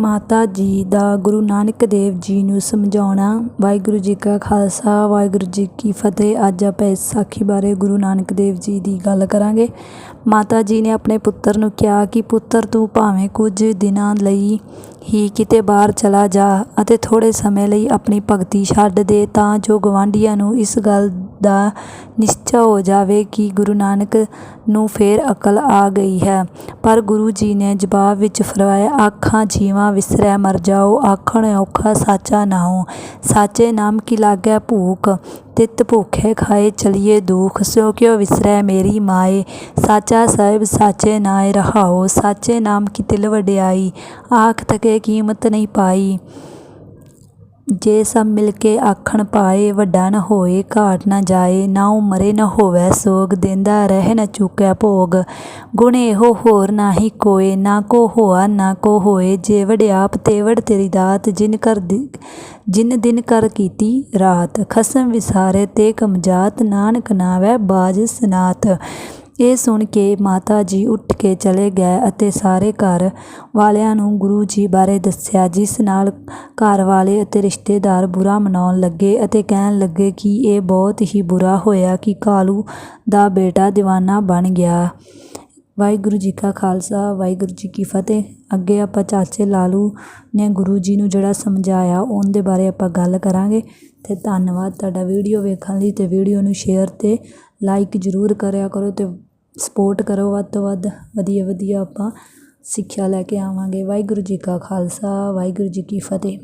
ਮਾਤਾ ਜੀ ਦਾ ਗੁਰੂ ਨਾਨਕ ਦੇਵ ਜੀ ਨੂੰ ਸਮਝਾਉਣਾ। ਵਾਹਿਗੁਰੂ ਜੀ ਕਾ ਖਾਲਸਾ, ਵਾਹਿਗੁਰੂ ਜੀ ਕੀ ਫਤਿਹ। ਅੱਜ ਆਪਾਂ ਇਸ ਸਾਖੀ ਬਾਰੇ ਗੁਰੂ ਨਾਨਕ ਦੇਵ ਜੀ ਦੀ ਗੱਲ ਕਰਾਂਗੇ। ਮਾਤਾ ਜੀ ਨੇ ਆਪਣੇ ਪੁੱਤਰ ਨੂੰ ਕਿਹਾ ਕਿ, ਪੁੱਤਰ, ਤੂੰ ਭਾਵੇਂ ਕੁਝ ਦਿਨਾਂ ਲਈ ਹੀ ਕਿਤੇ ਬਾਹਰ ਚਲਾ ਜਾ ਅਤੇ ਥੋੜੇ ਸਮੇਂ ਲਈ ਆਪਣੀ ਭਗਤੀ ਛੱਡ ਦੇ, ਤਾਂ ਜੋ ਗਵਾਂਢੀਆਂ ਨੂੰ ਇਸ ਗੱਲ ਦਾ ਨਿਸ਼ਚਾ ਹੋ ਜਾਵੇ ਕਿ ਗੁਰੂ ਨਾਨਕ ਨੂੰ ਫੇਰ ਅਕਲ ਆ ਗਈ ਹੈ। ਪਰ ਗੁਰੂ ਜੀ ਨੇ ਜਵਾਬ ਵਿੱਚ ਫਰਮਾਇਆ, ਆਖਾਂ ਜੀਵਾਂ ਵਿਸਰੈ, ਮਰ ਜਾਓ। ਆਖਣ ਔਖਾ ਸਾਚਾ ਨਾਉ ਸਾਚੇ ਨਾਮ ਕੀ ਲਾਗੈ ਭੂਖ? ਤਿਤ ਭੁਖੇ ਖਾਏ ਚਲੀਏ ਦੁਖ। ਸਿਉ ਕਿਉ ਵਿਸਰੈ ਮੇਰੀ ਮਾਏ? ਸਾਚਾ ਸਾਹਿਬ, ਸਾਚੇ ਨਾਏ ਰਹਾਓ। ਸਾਚੇ ਨਾਮ ਕੀ ਤਿਲ ਵਡਿਆਈ? ਆਖ ਤਕੇ ਕੀਮਤ ਨਹੀਂ ਪਾਈ। ਜੇ ਸਭ ਮਿਲ ਕੇ ਆਖਣ ਪਾਏ, ਵੱਡਾ ਨ ਹੋਏ, ਘਾਟ ਨ ਜਾਏ ਨਾਉ ਮਰੇ ਨ ਹੋਵੇ, ਸੋਗ ਦੇਂਦਾ ਰਹਿ ਨ ਚੁੱਕੈ ਭੋਗ। ਗੁਣ ਇਹੋ ਹੋਰ ਨਾਹੀ ਕੋਏ, ਨਾ ਕੋ ਹੋਆ, ਨਾ ਕੋ ਹੋਏ ਜੇਵੜ ਆਪ ਤੇਵੜ ਤੇਰੀ ਦਾਤ, ਜਿਨ ਕਰ ਜਿਨ ਦਿਨ ਕਰ ਕੀਤੀ ਰਾਤ। ਖਸਮ ਵਿਸਾਰੇ ਤੇ ਕਮਜਾਤ ਨਾਨਕ ਨਾਵੈ ਬਾਜ ਸਨਾਤ। ਇਹ ਸੁਣ ਕੇ ਮਾਤਾ ਜੀ ਉੱਠ ਕੇ ਚਲੇ ਗਏ ਅਤੇ ਸਾਰੇ ਘਰ ਵਾਲਿਆਂ ਨੂੰ ਗੁਰੂ ਜੀ ਬਾਰੇ ਦੱਸਿਆ, ਜਿਸ ਨਾਲ ਘਰ ਵਾਲੇ ਅਤੇ ਰਿਸ਼ਤੇਦਾਰ ਬੁਰਾ ਮਨਾਉਣ ਲੱਗੇ ਅਤੇ ਕਹਿਣ ਲੱਗੇ ਕਿ ਇਹ ਬਹੁਤ ਹੀ ਬੁਰਾ ਹੋਇਆ ਕਿ ਕਾਲੂ ਦਾ ਬੇਟਾ ਦੀਵਾਨਾ ਬਣ ਗਿਆ। ਵਾਹਿਗੁਰੂ ਜੀ ਕਾ ਖਾਲਸਾ, ਵਾਹਿਗੁਰੂ ਜੀ ਕੀ ਫਤਿਹ। ਅੱਗੇ ਆਪਾਂ ਚਾਚੇ ਲਾਲੂ ਨੇ ਗੁਰੂ ਜੀ ਨੂੰ ਜਿਹੜਾ ਸਮਝਾਇਆ, ਉਹਦੇ ਬਾਰੇ ਆਪਾਂ ਗੱਲ ਕਰਾਂਗੇ ਤੇ ਧੰਨਵਾਦ ਤੁਹਾਡਾ ਵੀਡੀਓ ਵੇਖਣ ਲਈ ਤੇ ਵੀਡੀਓ ਨੂੰ ਸ਼ੇਅਰ ਤੇ ਲਾਈਕ ਜ਼ਰੂਰ ਕਰਿਆ ਕਰੋ ਤੇ ਸਪੋਰਟ ਕਰੋ ਵੱਧ ਤੋਂ ਵੱਧ। ਵਧੀਆ ਵਧੀਆ ਆਪਾਂ ਸਿੱਖਿਆ ਲੈ ਕੇ ਆਵਾਂਗੇ। ਵਾਹਿਗੁਰੂ ਜੀ ਕਾ ਖਾਲਸਾ, ਵਾਹਿਗੁਰੂ ਜੀ ਕੀ ਫਤਿਹ।